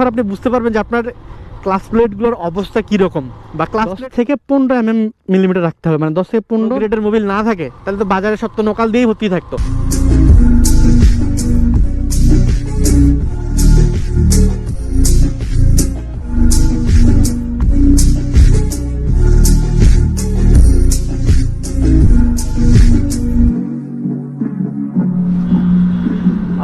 তখন আপনি বুঝতে পারবেন যে আপনার ক্লাস প্লেটগুলোর অবস্থা কীরকম বা ক্লাস প্লেট থেকে পনেরো এম এম মিলিমিটার রাখতে হবে মানে দশ থেকে পনেরো গ্রেডের মোবিল না থাকে তাহলে তো বাজারে সব তো নোকাল দিয়েই ভর্তি থাকতো।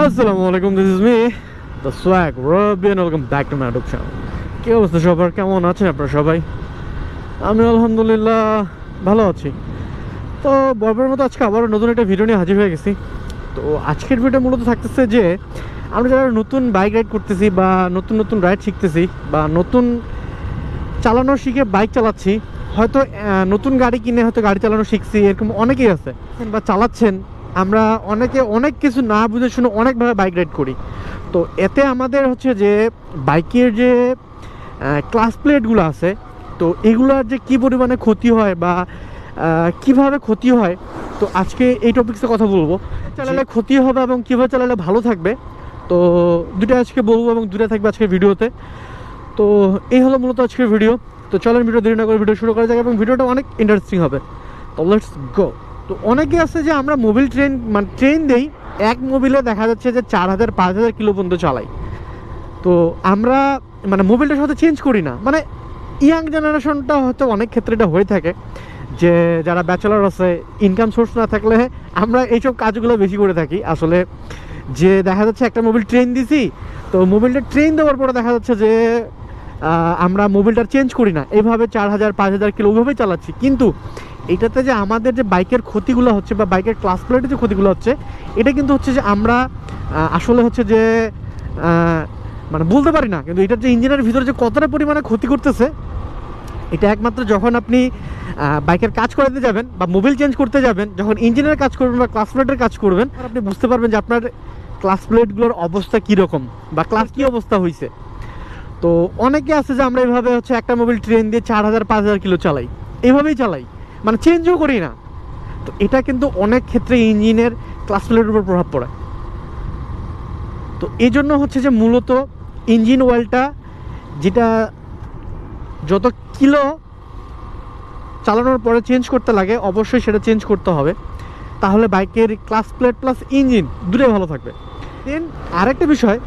আসসালামু আলাইকুম this is me the swag রবিয়ান welcome back to YouTube channel কী অবস্থা সবার? কেমন আছেন আপনারা সবাই? আমি আলহামদুলিল্লাহ ভালো আছি। তো বরাবর মতো আজকে আবারও নতুন একটা ভিডিও নিয়ে হাজির হয়ে গেছি। তো আজকের ভিডিও মূলত থাকতেছে যে, আমরা যারা নতুন বাইক রাইড করতেছি বা নতুন নতুন রাইড শিখতেছি বা নতুন চালানো শিখে বাইক চালাচ্ছি, হয়তো নতুন গাড়ি কিনে হয়তো গাড়ি চালানো শিখছি, এরকম অনেকেই আছে বা চালাচ্ছেন। আমরা অনেকে অনেক কিছু না বুঝে শুনে অনেকভাবে বাইক রাইড করি। তো এতে আমাদের হচ্ছে যে বাইকের যে ক্লাস প্লেটগুলো আছে তো এগুলোর যে কী পরিমাণে ক্ষতি হয় বা কীভাবে ক্ষতি হয় তো আজকে এই টপিক্সে কথা বলব। চালালে ক্ষতি হবে এবং কীভাবে চালালে ভালো থাকবে তো দুটো আজকে বলব এবং দুটো থাকবে আজকের ভিডিওতে। তো এই হলো মূলত আজকের ভিডিও। তো চলেন ভিডিও দেরি না করে ভিডিও শুরু করা যাক এবং ভিডিওটা অনেক ইন্টারেস্টিং হবে। তো লেটস গো তো অনেকে আছে যে আমরা মোবিল ট্রেন মানে ট্রেন দেই, এক মোবিলে দেখা যাচ্ছে যে চার হাজার, পাঁচ হাজার কিলো পর্যন্ত চালাই। তো আমরা মানে মোবিলটার সাথে চেঞ্জ করি না। মানে ইয়াং জেনারেশনটা হয়তো অনেক ক্ষেত্রে এটা হয়ে থাকে যে যারা ব্যাচেলার আছে ইনকাম সোর্স না থাকলে আমরা এইসব কাজগুলো বেশি করে থাকি। আসলে যে দেখা যাচ্ছে একটা মোবিল ট্রেন দিছি, তো মোবিলটা ট্রেন দেওয়ার পরে দেখা যাচ্ছে যে আমরা মোবিলটা চেঞ্জ করি না। এইভাবে চার হাজার, পাঁচ হাজার কিলো ওইভাবেই চালাচ্ছি। কিন্তু এটাতে যে আমাদের যে বাইকের ক্ষতিগুলো হচ্ছে বা বাইকের ক্লাস প্লেটের যে ক্ষতিগুলো হচ্ছে, এটা কিন্তু হচ্ছে যে আমরা আসলে হচ্ছে যে মানে বলতে পারি না। কিন্তু এটার যে ইঞ্জিনের ভিতরে যে কতটা পরিমাণে ক্ষতি করতেছে, এটা একমাত্র যখন আপনি বাইকের কাজ করাতে যাবেন বা মোবিল চেঞ্জ করতে যাবেন, যখন ইঞ্জিনের কাজ করবেন বা ক্লাস প্লেটের কাজ করবেন আপনি বুঝতে পারবেন যে আপনার ক্লাস প্লেটগুলোর অবস্থা কীরকম বা ক্লাস কী অবস্থা হয়েছে তো অনেকে আছে যে আমরা এইভাবে হচ্ছে একটা মোবিল ট্রেন দিয়ে চার হাজার, পাঁচ হাজার কিলো চালাই। এইভাবেই চালাই। মানে চেঞ্জও করি না। তো এটা কিন্তু অনেক ক্ষেত্রে ইঞ্জিনের ক্লাস প্লেটের উপর প্রভাব পড়ে। তো এই জন্য হচ্ছে যে মূলত ইঞ্জিন অয়েলটা যেটা যত কিলো চালানোর পরে চেঞ্জ করতে লাগে, অবশ্যই সেটা চেঞ্জ করতে হবে। তাহলে বাইকের ক্লাস প্লেট প্লাস ইঞ্জিন দুটোই ভালো থাকবে। দেন আরেকটা বিষয়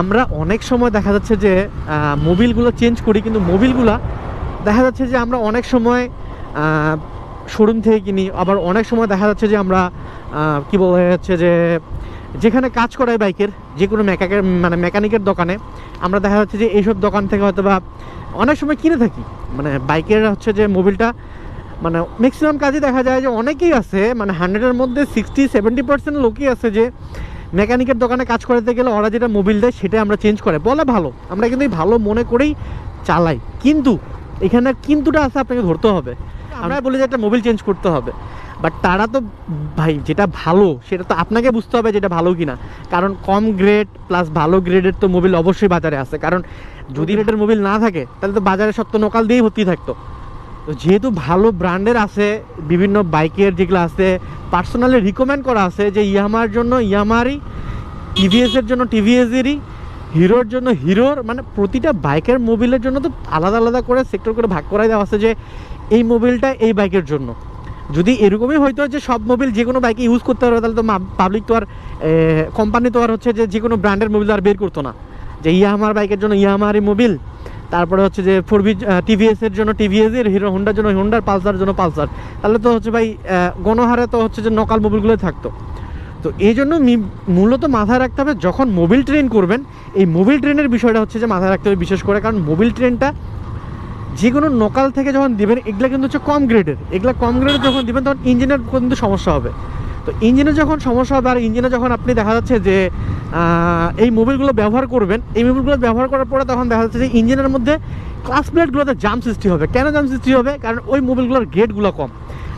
আমরা অনেক সময় দেখা যাচ্ছে যে মোবিলগুলো চেঞ্জ করি, কিন্তু মোবিলগুলা দেখা যাচ্ছে যে আমরা অনেক সময় শোরুম থেকে কিনি, আবার অনেক সময় দেখা যাচ্ছে যে আমরা কি বলা যাচ্ছে যে, যেখানে কাজ করায় বাইকের, যে কোনো মেকাকের মানে মেকানিকের দোকানে, আমরা দেখা যাচ্ছে যে এইসব দোকান থেকে হয়তো বা অনেক সময় কিনে থাকি। মানে বাইকের হচ্ছে যে মোবিলটা মানে ম্যাক্সিমাম কাজে দেখা যায় যে অনেকেই আছে মানে হান্ড্রেডের মধ্যে সিক্সটি সেভেন্টি পার্সেন্ট লোকই আছে যে মেকানিকের দোকানে কাজ করাতে গেলে ওরা যেটা মোবিল দেয় সেটা আমরা চেঞ্জ করে। বলে ভালো আমরা কিন্তু ভালো মনে করেই চালাই। কিন্তু এখানে কিন্তুটা আছে আপনাকে ধরতে হবে। আমরা বলি যে একটা মোবিল চেঞ্জ করতে হবে। বাট তারা তো ভাই যেটা ভালো সেটা তো আপনাকে বুঝতে হবে যেটা ভালো কিনা। কারণ কম গ্রেড প্লাস ভালো গ্রেডের তো মোবিল অবশ্যই বাজারে আছে। কারণ যদি রেটের মোবিল না থাকে তাহলে তো বাজারে সব তো নোকাল দিয়েই ভর্তি থাকতো। তো যেহেতু ভালো ব্র্যান্ডের আছে, বিভিন্ন বাইকের যেগুলো আছে পার্সোনালি রিকমেন্ড করা আছে যে ইয়ামার জন্য ইয়ামারই টিভিএসের জন্য টিভিএসেরই হিরোর জন্য হিরোর মানে প্রতিটা বাইকের মোবিলের জন্য তো আলাদা আলাদা করে সেক্টর করে ভাগ করাই দেওয়া আছে যে এই মোবিলটা এই বাইকের জন্য। যদি এরকমই হয়তো যে সব মোবিল যে কোনো বাইকে ইউজ করতে পারবে, তাহলে তো পাবলিক তো আর কোম্পানি তো আর হচ্ছে যে যে কোনো ব্র্যান্ডের মোবিল আর বের করতো না। যে ইয়ামার বাইকের জন্য ইয়ামারই মোবিল তারপরে হচ্ছে যে ফোর বি টিভিএস এর জন্য টিভিএস এর হিরো হোন্ডার জন্য হোন্ডার পালসার জন্য পালসার তাহলে তো হচ্ছে ভাই গণহারে তো হচ্ছে যে নকাল মোবিলগুলোই থাকতো। তো এই জন্য মূলত মাথায় রাখতে হবে, যখন মোবিল ট্রেন করবেন, এই মোবিল ট্রেনের বিষয়টা হচ্ছে যে মাথায় রাখতে হবে বিশেষ করে, কারণ মোবিল ট্রেনটা যে কোনো নকাল থেকে যখন দিবেন, এগুলো কিন্তু হচ্ছে কম গ্রেডের। এগুলো কম গ্রেডের যখন দিবেন, তখন ইঞ্জিনের কিন্তু সমস্যা হবে। তো ইঞ্জিনে যখন সমস্যা হবে, আর ইঞ্জিনে যখন আপনি দেখা যাচ্ছে যে এই মোবিলগুলো ব্যবহার করবেন। এই মোবিলগুলো ব্যবহার করার পরে তখন দেখা যাচ্ছে যে ইঞ্জিনের মধ্যে ক্লাস প্লেটগুলোতে জাম সৃষ্টি হবে। কেন জাম সৃষ্টি হবে? কারণ ওই মোবিলগুলোর গ্রেডগুলো কম।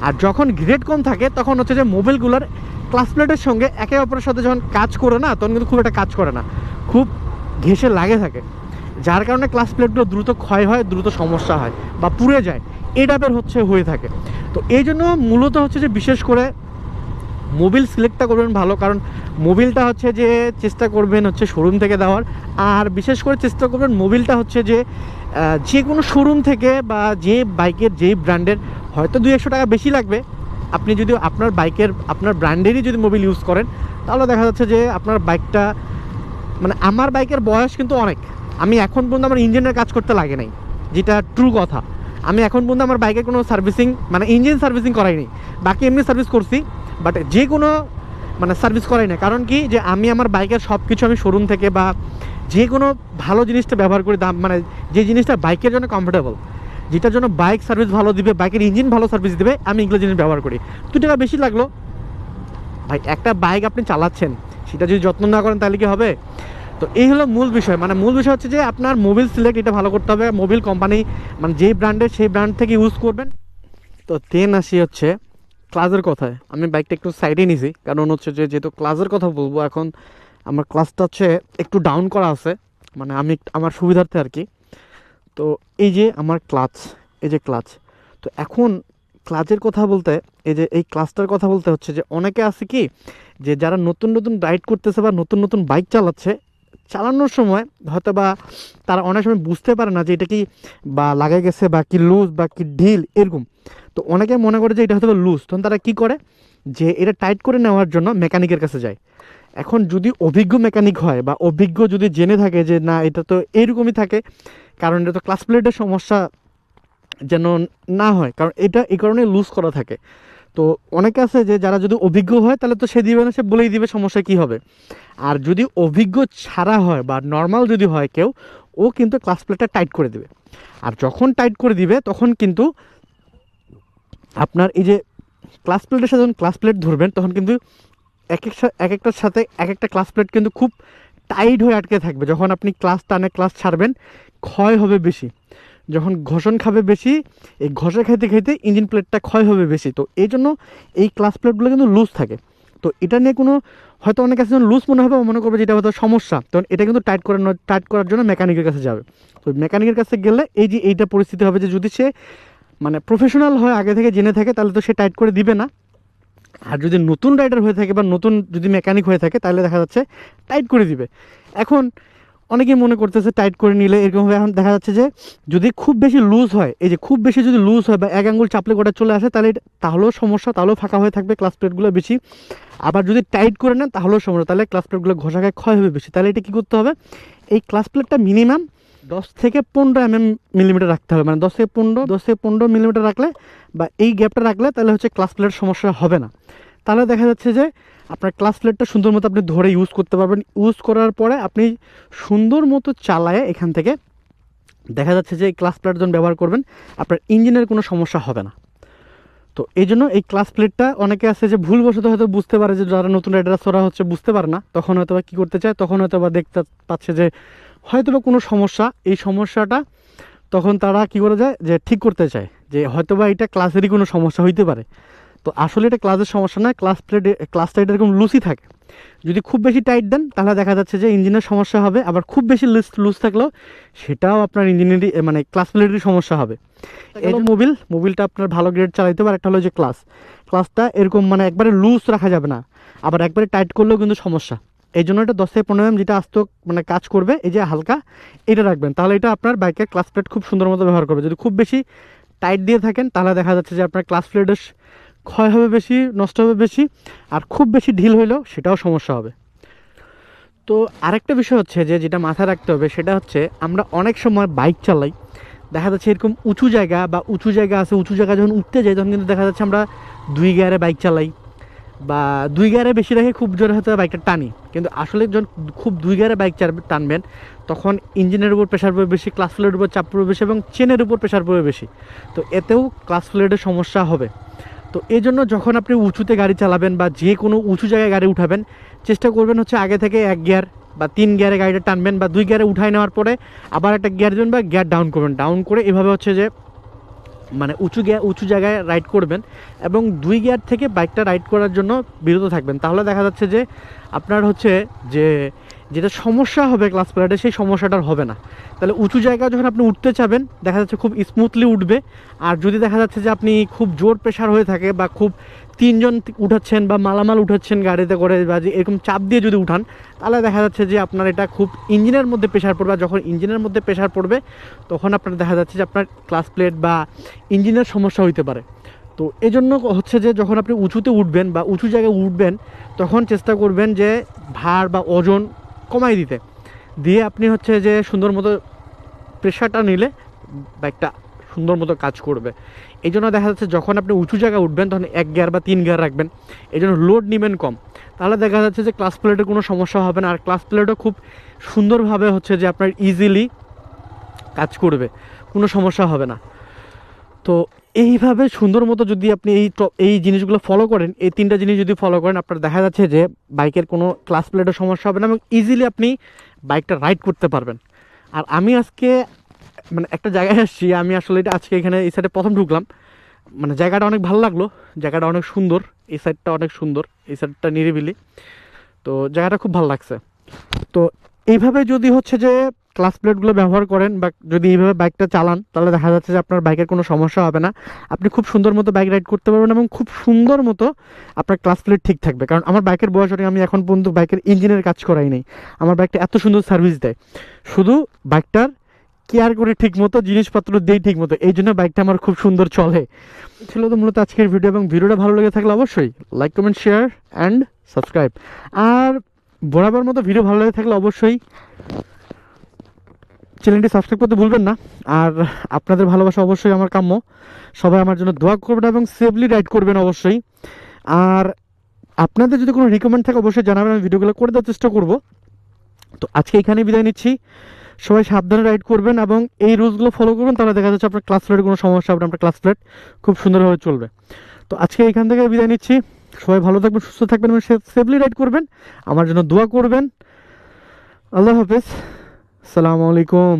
আর যখন গ্রেড কম থাকে, তখন হচ্ছে যে মোবিলগুলোর ক্লাস প্লেটের সঙ্গে একে অপরের সাথে যখন কাজ করে না, তখন কিন্তু খুব একটা কাজ করে না। খুব ঘেসে লাগে থাকে। যার কারণে ক্লাস প্লেটগুলো দ্রুত ক্ষয় হয়, দ্রুত সমস্যা হয় বা পুড়ে যায়। এই টাইপের হচ্ছে হয়ে থাকে। তো এই জন্য মূলত হচ্ছে যে বিশেষ করে মোবিল সিলেক্টটা করবেন ভালো, কারণ মোবিলটা হচ্ছে যে চেষ্টা করবেন হচ্ছে শোরুম থেকে দেওয়ার। আর বিশেষ করে চেষ্টা করবেন মোবিলটা হচ্ছে যে যে কোনো শোরুম থেকে বা যে বাইকের যেই ব্র্যান্ডের হয়তো দুই একশো টাকা বেশি লাগবে। আপনি যদি আপনার বাইকের, আপনার ব্র্যান্ডেরই যদি মোবিল ইউজ করেন, তাহলে দেখা যাচ্ছে যে আপনার বাইকটা মানে আমার বাইকের বয়স কিন্তু অনেক। আমি এখন পর্যন্ত আমার ইঞ্জিনের কাজ করতে লাগে নাই, যেটা ট্রু কথা। আমি এখন পর্যন্ত আমার বাইকের কোনো সার্ভিসিং মানে ইঞ্জিন সার্ভিসিং করাইনি। বাকি এমনি সার্ভিস করছি। বাট যে কোনো মানে সার্ভিস করাই না। কারণ কি যে আমি আমার বাইকের সব কিছু আমি শোরুম থেকে বা যে কোনো ভালো জিনিসটা ব্যবহার করি, দাম মানে যে জিনিসটা বাইকের জন্য কমফোর্টেবল যেটার জন্য বাইক সার্ভিস ভালো দিবে, বাইকের ইঞ্জিন ভালো সার্ভিস দিবে, আমি এগুলো জিনিস ব্যবহার করি। দু টাকা বেশি লাগল। ভাই, একটা বাইক আপনি চালাচ্ছেন, সেটা যদি যত্ন না করেন তাহলে কি হবে? তো এই হলো মূল বিষয়। মানে মূল বিষয় হচ্ছে যে আপনার মোবিল সিলেক্ট এটা ভালো করতে হবে। মোবিল কোম্পানি মানে যেই ব্র্যান্ডের সেই ব্র্যান্ড থেকে ইউজ করবেন। তো তেন আসি হচ্ছে ক্লাসের কথায়, আমি বাইকটা একটু সাইডে নিছি। কারণ হচ্ছে যে, যেহেতু ক্লাসের কথা বলব, এখন আমার ক্লাসটা হচ্ছে একটু ডাউন করা আছে। মানে আমি আমার সুবিধার্থে আর কি। তো এই যে আমার ক্লাচ এই যে ক্লাচ তো এখন ক্লাচের কথা বলতে, এই যে, এই ক্লাসটার কথা বলতে হচ্ছে যে, অনেকে আছে কি, যে যারা নতুন নতুন রাইড করতেছে বা নতুন নতুন বাইক চালাচ্ছে চালানোর সময় হয়তো বা তারা অনেক সময় বুঝতে পারে না যে এটা কি বা লাগাই গেছে বা কি লুজ বা কি ঢিল, এরকম। তো অনেকে মনে করে যে এটা হয়তো লুজ তখন তারা কি করে? যে এটা টাইট করে নেওয়ার জন্য মেকানিকের কাছে যায়। এখন যদি অভিজ্ঞ মেকানিক হয় বা অভিজ্ঞ যদি জেনে থাকে যে না, এটা তো এরকমই থাকে, কারণ এটা তো ক্লাস প্লেটের সমস্যা যেন না হয়, কারণ এটা এই কারণে লুজ করা থাকে। তো অনেকে আছে যে যারা যদি অভিজ্ঞ হয়, তাহলে তো সে দিবে না, সে বলেই দিবে সমস্যা কি হবে। আর যদি অভিজ্ঞ ছাড়া হয় বা নর্মাল যদি হয় কেউ, ও কিন্তু ক্লাস প্লেটটা টাইট করে দিবে। আর যখন টাইট করে দিবে, তখন কিন্তু আপনার এই যে ক্লাস প্লেটের সাথে যখন ক্লাস প্লেট ধরবেন, তখন কিন্তু এক এক এক একটার সাথে এক একটা ক্লাস প্লেট কিন্তু খুব টাইট হয়ে আটকে থাকবে। যখন আপনি ক্লাস টানে ক্লাস ছাড়বেন, ক্ষয় হবে বেশি। যখন ঘষণ খাবে বেশি, এই ঘষা খাইতে খাইতে ইঞ্জিন প্লেটটা ক্ষয় হবে বেশি। তো এই জন্য এই ক্লাস প্লেটগুলো কিন্তু লুজ থাকে। তো এটা নিয়ে কোনো হয়তো অনেক কাছে লুজ মনে হবে, মনে করবে যে এটা হয়তো সমস্যা। তখন এটা কিন্তু টাইট করানো টাইট করার জন্য মেকানিকের কাছে যাবে। তো মেকানিকের কাছে গেলে এই যে এইটা পরিস্থিতি হবে যে যদি সে মানে প্রফেশনাল হয়, আগে থেকে জেনে থাকে, তাহলে তো সে টাইট করে দিবে না। আর যদি নতুন রাইডার হয়ে থাকে বা নতুন যদি মেকানিক হয়ে থাকে, তাহলে দেখা যাচ্ছে টাইট করে দিবে। এখন অনেকেই মনে করতেছে টাইট করে নিলে এরকম হবে এখন দেখা যাচ্ছে যে যদি খুব বেশি লুজ হয়, এই যে খুব বেশি যদি লুজ হয় বা এক আঙ্গুল চাপলে গোটা চলে আসে, তাহলে তাহলেও সমস্যা, তাহলেও ফাঁকা হয়ে থাকবে ক্লাস প্লেটগুলো বেশি। আবার যদি টাইট করে নেন, তাহলেও সমস্যা, তাহলে ক্লাস প্লেটগুলো ঘষা খায় ক্ষয় হবে বেশি। তাহলে এটা কী করতে হবে? এই ক্লাস প্লেটটা মিনিমাম দশ থেকে পনেরো এম এম মিলিমিটার রাখতে হবে। মানে দশ থেকে পনেরো, দশ থেকে পনেরো মিলিমিটার রাখলে বা এই গ্যাপটা রাখলে তাহলে হচ্ছে ক্লাস প্লেটের সমস্যা হবে না। তাহলে দেখা যাচ্ছে যে আপনার ক্লাস প্লেটটা সুন্দর মতো আপনি ধরে ইউজ করতে পারবেন। ইউজ করার পরে আপনি সুন্দর মতো চালায় এখান থেকে দেখা যাচ্ছে যে এই ক্লাস প্লেট যখন ব্যবহার করবেন, আপনার ইঞ্জিনের কোনো সমস্যা হবে না। তো এই জন্য এই ক্লাস প্লেটটা অনেকে আছে যে ভুলবশত হয়তো বুঝতে পারে যে যারা নতুন রাইডার ওরা হচ্ছে বুঝতে পারে না। তখন হয়তো বা কী করতে চায়? তখন হয়তো বা দেখতে পাচ্ছে যে হয়তো বা কোনো সমস্যা। এই সমস্যাটা তখন তারা কী করে যায়? যে ঠিক করতে চায়। যে হয়তো বা এটা ক্লাসেরই কোনো সমস্যা হইতে পারে। তো আসলে এটা ক্লাসের সমস্যা না ক্লাস প্লেট ক্লাসটা এরকম লুসই থাকে। যদি খুব বেশি টাইট দেন তাহলে দেখা যাচ্ছে যে ইঞ্জিনের সমস্যা হবে আবার খুব বেশি লুজ লুজ থাকলেও সেটাও আপনার ইঞ্জিনেরই মানে ক্লাস প্লেটেরই সমস্যা হবে। এই যে মোবিল মোবিলটা আপনার ভালো গ্রেড চালাইতে হবে একটা হলো যে ক্লাস ক্লাসটা এরকম মানে একবারে লুজ রাখা যাবে না আবার একবারে টাইট করলেও কিন্তু সমস্যা। এই জন্য এটা দশ থেকে পনেরো এম যেটা আস্ত মানে কাজ করবে এই যে হালকা এটা রাখবেন। তাহলে এটা আপনার বাইকের ক্লাস প্লেট খুব সুন্দর মতো ব্যবহার করবে। যদি খুব বেশি টাইট দিয়ে থাকেন তাহলে দেখা যাচ্ছে যে আপনার ক্লাস প্লেটের ক্ষয় হবে বেশি, নষ্ট হবে বেশি, আর খুব বেশি ঢিল হইলেও সেটাও সমস্যা হবে। তো আরেকটা বিষয় হচ্ছে যে, যেটা মাথায় রাখতে হবে, সেটা হচ্ছে আমরা অনেক সময় বাইক চালাই। দেখা যাচ্ছে এরকম উঁচু জায়গা বা উঁচু জায়গা আছে, উঁচু জায়গা যখন উঠতে যাই, তখন কিন্তু দেখা যাচ্ছে আমরা দুই গিয়ারে বাইক চালাই বা দুই গিয়ারে বেশি রেখে খুব জোরে হয়তো বাইকটা টানি। কিন্তু আসলে যখন খুব দুই গিয়ারে বাইক টানবেন, তখন ইঞ্জিনের উপর প্রেশার পড়বে বেশি ক্লাস প্লেটের উপর চাপ পড়বে বেশি এবং চেনের উপর প্রেশার পড়বে বেশি। তো এতেও ক্লাস প্লেটের সমস্যা হবে। তো এই জন্য যখন আপনি উঁচুতে গাড়ি চালাবেন বা যে কোনো উঁচু জায়গায় গাড়ি উঠাবেন, চেষ্টা করবেন হচ্ছে আগে থেকে এক গিয়ার বা তিন গিয়ারে গাড়িটা টানবেন বা দুই গিয়ারে উঠাই নেওয়ার পরে আবার একটা গিয়ার দেবেন বা গিয়ার ডাউন করবেন। ডাউন করে এভাবে হচ্ছে যে মানে উঁচু গিয়ার উঁচু জায়গায় রাইড করবেন এবং দুই গিয়ার থেকে বাইকটা রাইড করার জন্য বিরত থাকবেন। তাহলে দেখা যাচ্ছে যে আপনার হচ্ছে যে যেটা সমস্যা হবে ক্লাস প্লেটে সেই সমস্যাটার হবে না। তাহলে উঁচু জায়গায় যখন আপনি উঠতে চাবেন, দেখা যাচ্ছে খুব স্মুথলি উঠবে। আর যদি দেখা যাচ্ছে যে আপনি খুব জোর প্রেশার হয়ে থাকে বা খুব তিনজন উঠাচ্ছেন বা মালামাল উঠাচ্ছেন গাড়িতে করে বা যে এরকম চাপ দিয়ে যদি উঠান, তাহলে দেখা যাচ্ছে যে আপনার এটা খুব ইঞ্জিনের মধ্যে প্রেশার পড়বে। যখন ইঞ্জিনের মধ্যে প্রেশার পড়বে, তখন আপনার দেখা যাচ্ছে যে আপনার ক্লাস প্লেট বা ইঞ্জিনের সমস্যা হইতে পারে। তো এই জন্য হচ্ছে যে যখন আপনি উঁচুতে উঠবেন বা উঁচু জায়গায় উঠবেন, তখন চেষ্টা করবেন যে ভার বা ওজন কমাই দিতে। দিয়ে আপনি হচ্ছে যে সুন্দর মতো প্রেশারটা নিলে বাইকটা সুন্দর মতো কাজ করবে। এই জন্য দেখা যাচ্ছে যখন আপনি উঁচু জায়গায় উঠবেন, তখন এক গিয়ার বা তিন গিয়ার রাখবেন। এই জন্য লোড নেবেন কম। তাহলে দেখা যাচ্ছে যে ক্লাস প্লেটের কোনো সমস্যা হবে না। আর ক্লাস প্লেটও খুব সুন্দরভাবে হচ্ছে যে আপনার ইজিলি কাজ করবে। কোনো সমস্যা হবে না। তো এইভাবে সুন্দর মতো যদি আপনি এই এই জিনিসগুলো ফলো করেন, এই তিনটা জিনিস যদি ফলো করেন, আপনার দেখা যাচ্ছে যে বাইকের কোনো ক্লাস প্লেটের সমস্যা হবে না এবং ইজিলি আপনি বাইকটা রাইড করতে পারবেন। আর আমি আজকে মানে একটা জায়গায় আসছি, আমি আসলে এটা আজকে এখানে এই সাইডে প্রথম ঢুকলাম। মানে জায়গাটা অনেক ভালো লাগল, জায়গাটা অনেক সুন্দর, এই সাইডটা অনেক সুন্দর, এই সাইডটা নিরিবিলি। তো জায়গাটা খুব ভালো লাগছে। তো এইভাবে যদি হচ্ছে যে ক্লাস প্লেটগুলো ব্যবহার করেন, বা যদি এইভাবে বাইকটা চালান, তাহলে দেখা যাচ্ছে যে আপনার বাইকের কোনো সমস্যা হবে না। আপনি খুব সুন্দর মতো বাইক রাইড করতে পারবেন এবং খুব সুন্দর মতো আপনার ক্লাস প্লেট ঠিক থাকবে। কারণ আমার বাইকের বয়স আমি এখন পর্যন্ত বাইকের ইঞ্জিনের কাজ করাই নেই। আমার বাইকটা এত সুন্দর সার্ভিস দেয়। শুধু বাইকটার কেয়ার করে ঠিক মতো, জিনিসপত্র দেই ঠিক মতো। এই জন্য বাইকটা আমার খুব সুন্দর চলে। ছিল তো মূলত আজকের ভিডিও এবং ভিডিওটা ভালো লেগে থাকলে অবশ্যই like comment share and subscribe আর বরাবর মতো ভিডিও ভালো লেগে থাকলে অবশ্যই চ্যানেলটি সাবস্ক্রাইব করতে ভুলবেন না। আর আপনাদের ভালোবাসা অবশ্যই আমার কাম্য। সবাই আমার জন্য দোয়া করবেন এবং সেফলি রাইড করবেন অবশ্যই। আর আপনাদের যদি কোনো রিকমেন্ড থাকে, অবশ্যই জানাবেন, আমি ভিডিওগুলো করে দেওয়ার চেষ্টা করব। তো আজকে এখানেই বিদায় নিচ্ছি। সবাই সাবধানে রাইড করবেন এবং এই রুলসগুলো ফলো করবেন, তাহলে দেখা যাচ্ছে আপনার ক্লাস প্লেটের কোনো সমস্যা হবে, আপনার ক্লাস প্লেট খুব সুন্দরভাবে চলবে। তো আজকে এখান থেকে বিদায় নিচ্ছি। সবাই ভালো থাকবেন, সুস্থ থাকবেন এবং সেফলি রাইড করবেন। আমার জন্য দোয়া করবেন। আল্লাহ হাফেজ। আসসালামু আলাইকুম।